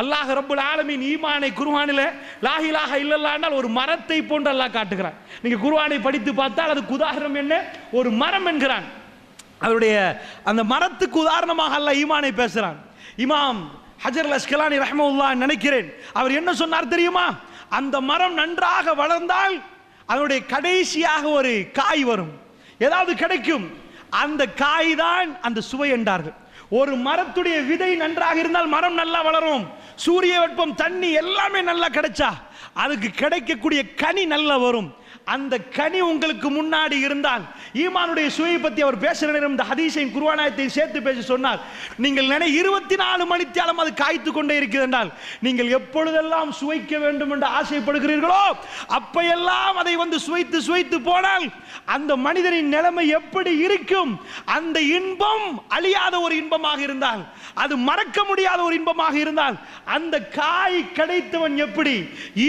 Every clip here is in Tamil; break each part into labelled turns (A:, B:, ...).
A: அல்லாஹ் ரப்புல் ஆலமீன் ஈமானை குர்ஆனில் லாஹிலாக இல்லல்லானால் ஒரு மரத்தை போன்று அல்லாஹ் காட்டுகிறான். நீங்கள் குருவானை படித்து பார்த்தால் அதுக்கு உதாரணம் என்ன? ஒரு மரம் என்கிறான். அவருடைய அந்த மரத்துக்கு உதாரணமாக அல்லாஹ் ஈமானை பேசுகிறான். இமாம் ஹஜர் அஸ்கலானி ரஹமுல்லா நினைக்கிறேன். அவர் என்ன சொன்னார் தெரியுமா? அந்த மரம் நன்றாக வளர்ந்தால் அதனுடைய கடைசியாக ஒரு காய் வரும். ஏதாவது கிடைக்கும். அந்த காய் தான் அந்த சுவை என்றார்கள். ஒரு மரத்துடைய விதை நன்றாக இருந்தால் மரம் நல்லா வளரும். சூரிய வெப்பம் தண்ணி எல்லாமே நல்லா கிடைச்சா அதுக்கு கிடைக்கக்கூடிய கனி நல்லா வரும். அந்த கனி உங்களுக்கு முன்னாடி இருந்தால் ஈமானுடைய சுவையை பற்றி அவர் பேசுகிற நேரம் இந்த ஹதீஸையும் குருவானாயத்தையும் சேர்த்து பேசி சொன்னார் நீங்கள் நினை இருபத்தி நாலு மணித்தியாலம் அது காய்த்து கொண்டே இருக்கிறது என்றால் நீங்கள் எப்பொழுதெல்லாம் சுவைக்க வேண்டும் என்று ஆசைப்படுகிறீர்களோ அப்பையெல்லாம் அதை வந்து சுவைத்து சுவைத்து போனால் அந்த மனிதனின் நிலைமை எப்படி இருக்கும்? அந்த இன்பம் அழியாத ஒரு இன்பமாக இருந்தால் அது மறக்க முடியாத ஒரு இன்பமாக இருந்தால் அந்த காய் கிடைத்தவன் எப்படி?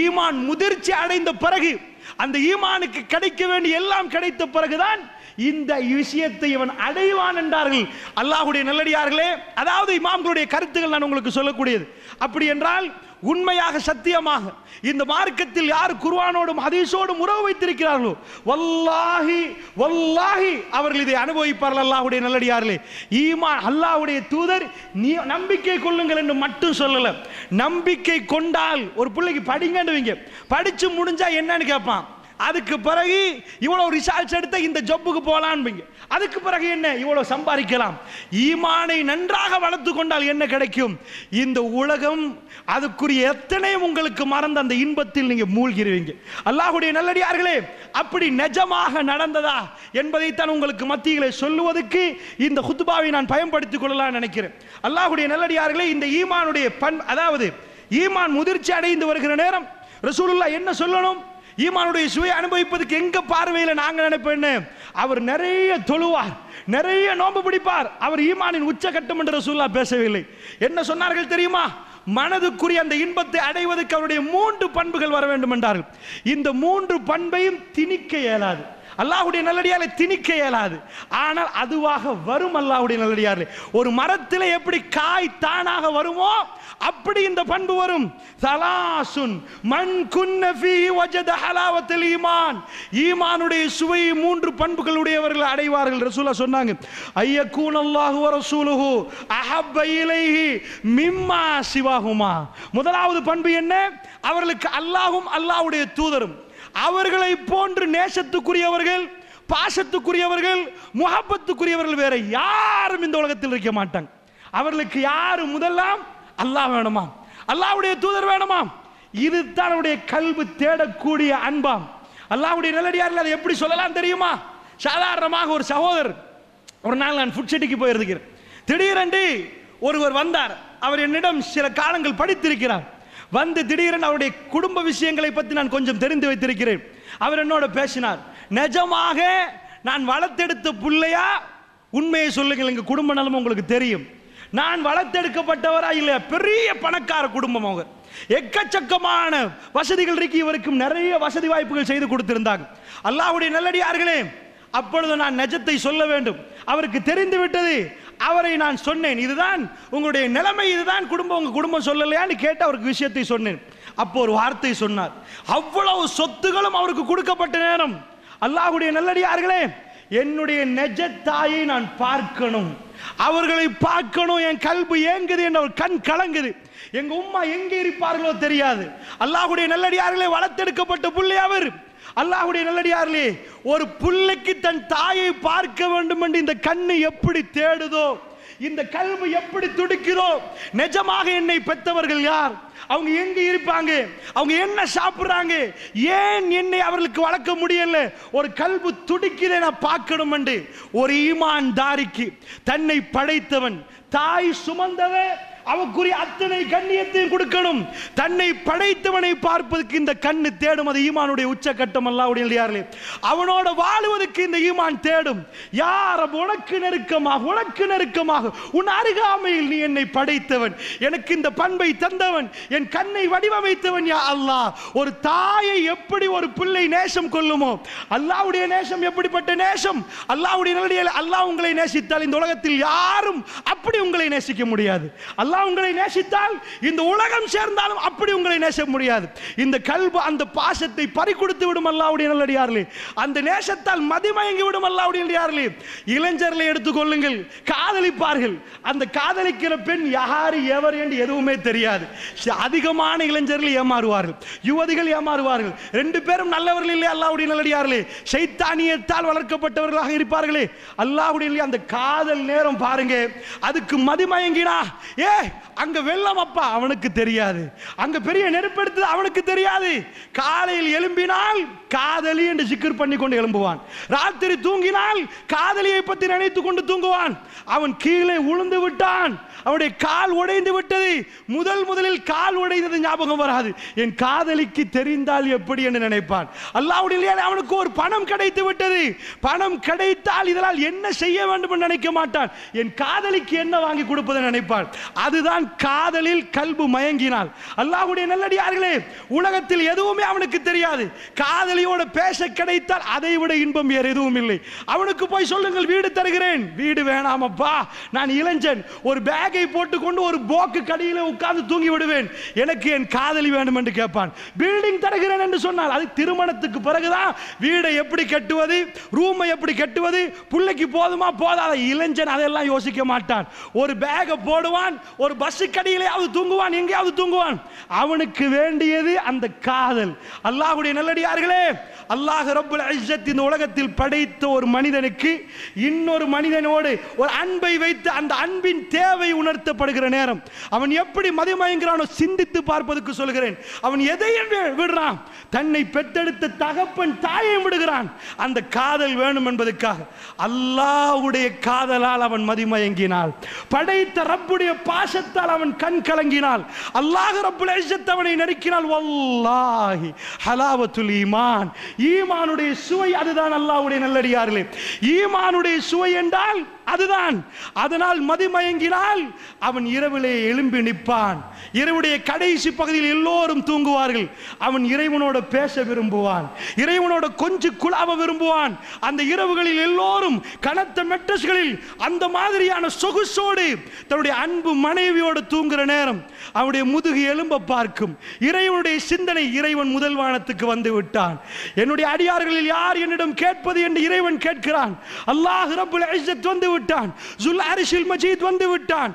A: ஈமான் முதிர்ச்சி அடைந்த பிறகு அந்த ஈமானுக்கு கிடைக்க வேண்டிய எல்லாம் கிடைத்த பிறகுதான் இந்த விஷயத்தை இவன் அடைவான் என்றார்கள். அல்லாஹுடைய நல்லடியார்களே அதாவது இமாம்களுடைய கருத்துகள் நான் உங்களுக்கு சொல்லக்கூடியது. அப்படி என்றால் உண்மையாக சத்தியமாக இந்த மார்க்கத்தில் யார் குருவானோடும் ஹதீஸோடும் உறவு வைத்திருக்கிறார்களோ வல்லாஹி வல்லாஹி அவர்கள் இதை அனுபவிப்பார்கள் அல்லாஹுடைய நல்லடியார்களே. ஈமா அல்லாஹுடைய தூதர் நீ நம்பிக்கை கொள்ளுங்கள் என்று மட்டும் சொல்லலை. நம்பிக்கை கொண்டால் ஒரு பிள்ளைக்கு படிங்கன்னு வைங்க படிச்சு முடிஞ்சா என்னன்னு கேட்பான். அதுக்கு பிறகு இவ்வளவு ரிசல்ட்ஸ் எடுத்த இந்த ஜப்புக்கு போகலான்னு அதுக்கு பிறகு என்ன? இவ்வளவு சம்பாதிக்கலாம். ஈமானை நன்றாக வளர்த்து கொண்டால் என்ன கிடைக்கும்? இந்த உலகம் அதுக்குரிய எத்தனை உங்களுக்கு மறந்த அந்த இன்பத்தில் நீங்க மூழ்கிடுவீங்க அல்லாஹுடைய நல்லடியார்களே அப்படி நிஜமாக நடந்ததா என்பதைத்தான் உங்களுக்கு மத்தியிலே சொல்லுவதற்கு இந்த ஹுத்பாவை நான் பயன்படுத்திக் கொள்ளலாம் நினைக்கிறேன். அல்லாஹுடைய நல்லடியார்களே இந்த ஈமானுடைய பண் அதாவது ஈமான் முதிர்ச்சி அடைந்து வருகிற நேரம் ரசூலுல்லா என்ன சொல்லணும்? ஈமானுடைய சுவை அனுபவிப்பதுக்கு எங்க பார்வையில் நாங்கள் நினைப்பேன்னு? அவர் நிறைய தொழுவார் நிறைய நோன்பு பிடிப்பார். அவர் ஈமானின் உச்சகட்டம் என்ற சூழலா பேசவில்லை. என்ன சொன்னார்கள் தெரியுமா? மனதுக்குரிய அந்த இன்பத்தை அடைவதற்கு அவருடைய மூன்று பண்புகள் வர வேண்டும் என்றார்கள். இந்த மூன்று பண்பையும் திணிக்க இயலாது. அல்லாஹுடைய நல்லடியாரை திணிக்க இயலாது. ஆனால் அதுவாக வரும் அல்லாஹுடைய நல்லடியார் ஒரு மரத்தில் எப்படி காய் தானாக வருமோ அப்படி இந்த பண்பு வரும். சலாசுன் மண் குன்னஃபி வஜத ஹலாவத்தில் ஈமான். ஈமானுடைய சுவை மூன்று பண்புகளுடையவர்கள் அடைவார்கள். ரசூலா சொன்னாங்க ஐயக்கூன் அல்லாஹு ரசூலுஹு அஹப்ப இலைஹி மிம்மா சிவாகுமா முதலாவது பண்பு என்ன? அவர்களுக்கு அல்லாஹும் அல்லாஹ்வுடைய தூதரும். அவர்களை போன்று நேசத்துக்குரியவர்கள் பாசத்துக்குரியவர்கள் முகப்பத்துக்குரியவர்கள் வேற யாரும் இந்த உலகத்தில் இருக்க மாட்டாங்க. அவர்களுக்கு யாரு முதலாம்? அல்லாஹ் வேணுமா? அல்லாவுடைய தூதர் வேணுமா? இதுதான் அவருடைய கல்வி தேடக்கூடிய அன்பாம். அல்லாஹ்வுடைய நல்லடியார்கள் அதை எப்படி சொல்லலாம் தெரியுமா? சாதாரணமாக ஒரு சகோதரர் ஒரு நாள் நான் ஃபுட் சிட்டிக்கு போயிருக்கிறேன். திடீரென்று ஒருவர் வந்தார். அவர் என்னிடம் சில காலங்கள் படித்திருக்கிறார். வந்து திடீரென அவருடைய குடும்ப விஷயங்களை பற்றி நான் கொஞ்சம் தெரிந்து வைத்திருக்கிறேன். அவர் என்னோட பேசினார். நிஜமாக நான் வளர்த்தெடுத்த பிள்ளையா? உண்மையை சொல்லுங்கள் எங்கள் குடும்ப நலம் உங்களுக்கு தெரியும். நான் வளர்த்தெடுக்கப்பட்டவரா இல்லையா? பெரிய பணக்கார குடும்பம் அவங்க. எக்கச்சக்கமான வசதிகள் இருக்கு இவருக்கும். நிறைய வசதி வாய்ப்புகள் செய்து கொடுத்திருந்தாங்க. அல்லாவுடைய நல்லடியார்களே அப்பொழுது நான் நிஜத்தை சொல்ல வேண்டும். அவருக்கு தெரிந்து விட்டது அவரை நான் சொன்னேன் இதுதான் உங்களுடைய நிலைமை இதுதான் குடும்பம் உங்க குடும்பம் சொல்லலையான்னு கேட்டு அவருக்கு விஷயத்தை சொன்னேன். அப்போ ஒரு வார்த்தை சொன்னார் அவ்வளவு சொத்துகளும் அவருக்கு கொடுக்கப்பட்ட நேரம். அல்லாஹ்வுடைய நல்லடியார்களே என்னுடைய நெஜ தாயை நான் பார்க்கணும். அவர்களை பார்க்கணும் என் கல்வி ஏங்குது என்ற ஒரு கண் கலங்குது. எங்க உம்மா எங்க இருப்பார்களோ தெரியாது. அல்லாஹுடைய நல்லடியார்களே வளர்த்தெடுக்கப்பட்ட புள்ளை அவர். அல்லாஹுடைய நல்லடியார்களே ஒரு புள்ளைக்கு தன் தாயை பார்க்க வேண்டும் என்று இந்த கண்ணு எப்படி தேடுதோ இந்த கல்வி எப்படி துடிக்குதோ நிஜமாக என்னை பெற்றவர்கள் யார்? அவங்க எங்க இருப்பாங்க? அவங்க என்ன சாப்பிடுறாங்க? ஏன் என்னை அவர்களுக்கு வளர்க்க முடியல? ஒரு கல்பு துடிக்கிறே நான் பார்க்கணும் என்று ஒரு ஈமான் தாரிக்கு தன்னை படைத்தவன் தாய் சுமந்தவன் அவக்குரிய அத்தனை கண்ணியத்தையும் கொடுக்கணும். தன்னை படைத்தவனை பார்ப்பதற்கு இந்த கண்ணு தேடும். அது ஈமானுடைய உச்சக்கட்டம் அல்லாவுடைய அவனோட வாழுவதற்கு இந்த ஈமான் தேடும். யார் உனக்கு நெருக்கமாக உனக்கு நெருக்கமாக உன் அருகாமையில் நீ என்னை படைத்தவன். எனக்கு இந்த பண்பை தந்தவன் என் கண்ணை வடிவமைத்தவன் யா அல்லாஹ். ஒரு தாயை எப்படி ஒரு பிள்ளை நேசம் கொள்ளுமோ அல்லாவுடைய நேசம் எப்படிப்பட்ட நேசம்? அல்லாவுடைய அல்லாஹ் உங்களை நேசித்தால் இந்த உலகத்தில் யாரும் அப்படி உங்களை நேசிக்க முடியாது. அல்லாஹ் அல்லாஹ் உங்களை நேசித்தால் இந்த உலகம் சேர்ந்தாலும் அப்படி உங்களை நேச முடியாது. இந்த கல்பு அந்த பாசத்தை பறிக்கொடுத்து விடும் அல்லாவுடைய நல்லடியார்களே. அந்த நேசத்தால் மதிமயங்கி விடும் அல்லாவுடைய நல்லடியார்களே. இளைஞர்களை எடுத்துக்கொள்ளுங்கள் காதலிப்பார்கள். அந்த காதலிக்கிற பெண் யாரு எவர் என்று எதுவுமே தெரியாது. அதிகமான இளைஞர்கள் ஏமாறுவார்கள் யுவதிகள் ஏமாறுவார்கள். ரெண்டு பேரும் நல்லவர்கள் இல்லை அல்லாவுடைய நல்லடியார்களே. சைத்தானியத்தால் வளர்க்கப்பட்டவர்களாக இருப்பார்களே. அல்லாவுடைய அந்த காதல் நேரம் பாருங்க அதுக்கு மதிமயங்கினா ஏ அங்க வெள்ளம் அப்பா அவனுக்கு தெரியாது. அங்க பெரிய நெருப்பெடுத்தது அவனுக்கு தெரியாது. காலையில் எழும்பினால் காதலி என்று சிக்கர் பண்ணி கொண்டு எழும்புவான். ராத்திரி தூங்கினால் காதலியை பற்றி நினைத்து கொண்டு தூங்குவான். அவன் கீழே உளுந்து விட்டான். அவனுடைய கால் உடைந்து விட்டது. முதல் முதலில் கால் உடைந்தது ஞாபகம் வராது. என் காதலிக்கு தெரிந்தால் எப்படி என்று நினைப்பான். அல்லாவுடைய அவனுக்கு ஒரு பணம் கிடைத்து விட்டது. பணம் கிடைத்தால் இதனால் என்ன செய்ய வேண்டும் என்று நினைக்க மாட்டான். என் காதலிக்கு என்ன வாங்கி கொடுப்பதை நினைப்பான் அது அதுதான் காதலில் கல்பு மயங்கினாள் அல்லாஹுடைய நல்லடியார்களே உலகத்தில் எதுவுமே அவனுக்கு தெரியாது. காதலியோட பேச கிடைத்தால் அதை விட இன்பம் வேறு எதுவும் இல்லை. அவனுக்கு போய் சொல்லுங்கள் வீடு தருகிறேன். வீடு வேணாமப்பா நான் இளைஞன். ஒரு பேக்கை போட்டுக்கொண்டு ஒரு போக்கு கடையில் உட்கார்ந்து தூங்கி விடுவேன். எனக்கு என் காதலி வேண்டும் என்று கேட்பான். பில்டிங் தருகிறேன் என்று சொன்னால் அது திருமணத்துக்கு பிறகுதான் வீடை எப்படி கட்டுவது ரூமை எப்படி கட்டுவது பிள்ளைக்கு போதுமா போதாத? இளைஞன் அதெல்லாம் யோசிக்க மாட்டான். ஒரு பேகை போடுவான் ஒரு பஸ் கடியிலேயாவது தூங்குவான் எங்கேயாவது தூங்குவான். அவனுக்கு வேண்டியது அந்த காதல். அல்லாஹுடைய நல்லடியார்களே அல்லாஹ் ரப்புல் இஸ்ஸத் இந்த உலகத்தில் படைத்த ஒரு மனிதனுக்கு இன்னொரு மனிதனோடு ஒரு அன்பை வைத்து அந்த அன்பின் தேவை உணர்த்தப்படுகிற நேரம். அவன் எப்படி மதிமயங்கிறானோ சிந்தித்து பார்ப்பதற்கு சொல்கிறேன். அவன் எதையும் விடுறான்? தன்னை பெற்றெடுத்த தகப்பன் தாயை விடுகிறான். அந்த காதல் வேணும் என்பதற்காக. அல்லாஹ்வுடைய காதலால் அவன் மதிமயங்கினாள். படைத்த ரப்புடைய பாசத்தால் அவன் கண் கலங்கினாள் அல்லாஹ் ரப்புல் இஸ்ஸத் அவனை நெருக்கினால் வல்லாஹி ஹலாவத்துல் ஈமான். ஈமானுடைய சுவை அதுதான் அல்லாஹ்வுடைய நல்லடியார்களே. ஈமானுடைய சுவை என்றால் அதுதான். அதனால் மதிமயங்கினால் அவன் இரவிலே எழும்பி நிற்பான். இரவுடைய கடைசி பகுதியில் எல்லோரும் தூங்குவார்கள். அவன் இறைவனோட பேச விரும்புவான். இறைவனோட கொஞ்சு குழாவ விரும்புவான். அந்த இரவுகளில் எல்லோரும் கனத்த மெட்ரஸ்களில் அந்த மாதிரியான சொகுசோடு தன்னுடைய அன்பு மனைவியோடு தூங்குற நேரம் அவனுடைய முதுகு எலும்ப பார்க்கும். இறைவனுடைய சிந்தனை இறைவன் முதல் வானத்துக்கு வந்து விட்டான். என்னுடைய அடியார்களில் யார் என்னிடம் கேட்பது என்று இறைவன் கேட்கிறான். அல்லாஹ் ரப்புல் இஸ்ஸத் வந்து விட்டான். ஜுல் அரிஷில் மஜீத் வந்து விட்டான்.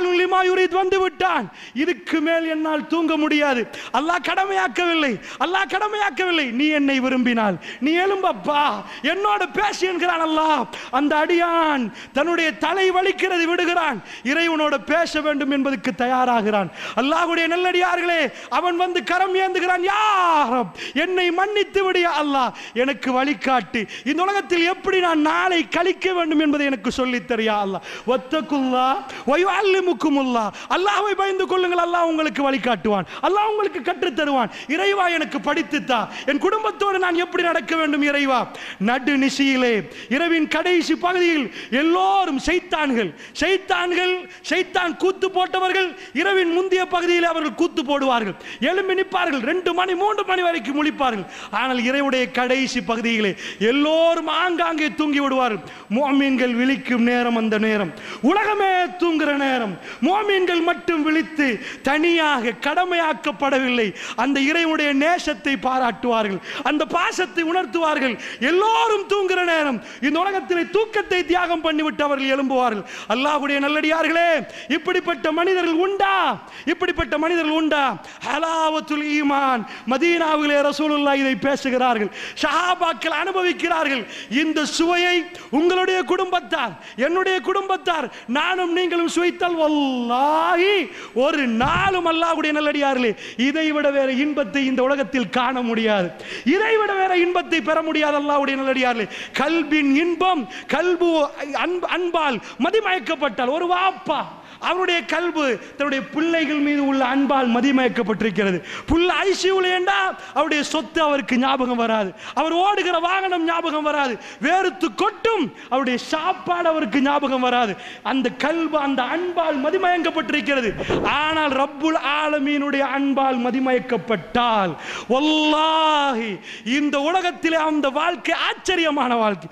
A: லிமாயுரித் வந்து விட்டான். இதுக்கு மேல் என்னால் தூங்க முடியாது. அல்லாஹ் கடமையாக்கவில்லை. அல்லாஹ் கடமையாக்கவில்லை. நீ என்னை விரும்பினால். நீ எழும்பப்பா. என்னோட பேசி என்கிறான் அல்லாஹ். அந்த அடியான் தன்னுடைய தலை வலிக்கிறது விடுகிறான். இறைவனோட பேச வேண்டும் என்பதற்கு தயாராகிறான். அல்லாஹுடைய நல்லடியார்களே அவன் வந்து கரம் ஏந்துகிறான். யாரம் என்னை மன்னித்து விடிய அல்லாஹ். எனக்கு வழிகாட்டு. இந்த உலகத்தில் எப்படி நான் நாளை கழிக்க வேண்டும் என்பதை எனக்கு சொல்லித் தரியா அல்லாஹ். ஒத்தக்குல்லா வயுஅல்லிமுக்குமுல்லா. அல்லாஹ்வை பயந்து கொள்ளுங்கள் அல்லாஹ் உங்களுக்கு வழிகாட்டுவான். அல்லாஹ் உங்களுக்கு கற்றுத் தருவான் இறைவா எனக்கு படித்துத்தா. என் குடும்பத்தோடு நான் எப்படி நடக்க வேண்டும் இறைவா? நடு நிசியிலே இரவின் கடைசி பகுதியில் எல்லோரும் செய்தான்கள் செய்தான்கள் செய்தான் கூத்து போட்டவர்கள் இரவின் முந்தைய பகுதியில் அவர்கள் கூத்து போடுவார்கள். எழும்பி நிற்பார்கள். ரெண்டு மணி மூன்று மணி வரைக்கும் முழிப்பார்கள். ஆனால் இறைவுடைய கடைசி பகுதியிலே எல்லோரும் ஆங்காங்கே தூங்கி விடுவார்கள். மோமீன்கள் விழிக்கும் நேரம் அந்த நேரம். உலகமே தூங்குற நேரம். மோமீன்கள் மட்டும் விழித்து தனியாக கடமையாக்கப்படவில்லை. அந்த இறைவனுடைய நேசத்தை பாராட்டுவார்கள். அந்த பாசத்தை உணர்த்துவார்கள். எல்லோரும் தூங்குற நேரம். இந்த உலகத்திலே தூக்கத்தை தியாகம் பண்ணிவிட்டு அவர்கள் எழும்புவார்கள். அல்லாஹுடைய நல்லடியார்களே இப்படிப்பட்ட மனிதர்கள் உண்டா? இப்படிப்பட்ட மனிதர்கள் உண்டா? ஹலாவத்துல் ஈமான். மதீனாவிலே ரசூலுல்லாஹ் இதை பேசுகிறார்கள். ஷஹாபாக்கள் அனுபவிக்கிறார்கள். இந்த சுவையை உங்களுடைய குடும்பத்தார் என்னுடைய குடும்பத்தார் நானும் நீங்களும் சுவைத்தால் வல்லாகி ஒரு நாளும் அல்லாஹுடைய நல்லடியார்களே இதை விட வேற இன்பத்தை இந்த உலகத்தில் காண முடியாது. இதை விட வேற இன்பத்தை பெற முடியாது அல்லாஹுடைய நல்லடியார்களே. கல்வின் இன்பம் கல்பு அன்பு அன்பால் மதிமயக்கப்பட்டால் ஒரு வாப்பா அவருடைய கல்வு தன்னுடைய பிள்ளைகள் மீது உள்ள அன்பால் மதிமயக்கப்பட்டிருக்கிறது. புள்ள ஐசியூல ஏண்டா? அவருடைய சொத்து அவருக்கு ஞாபகம் வராது. அவர் ஓடுகிற வாகனம் ஞாபகம் வராது. வேறுத்து கொட்டும் அவருடைய சாப்பாடு அவருக்கு ஞாபகம் வராது. அந்த கல்வு அந்த அன்பால் மதிமயங்கப்பட்டிருக்கிறது. ஆனால் ரப்புல் ஆலமீனுடைய அன்பால் மதிமயக்கப்பட்டால் வல்லாஹி இந்த உலகத்திலே அந்த வாழ்க்கை ஆச்சரியமான வாழ்க்கை.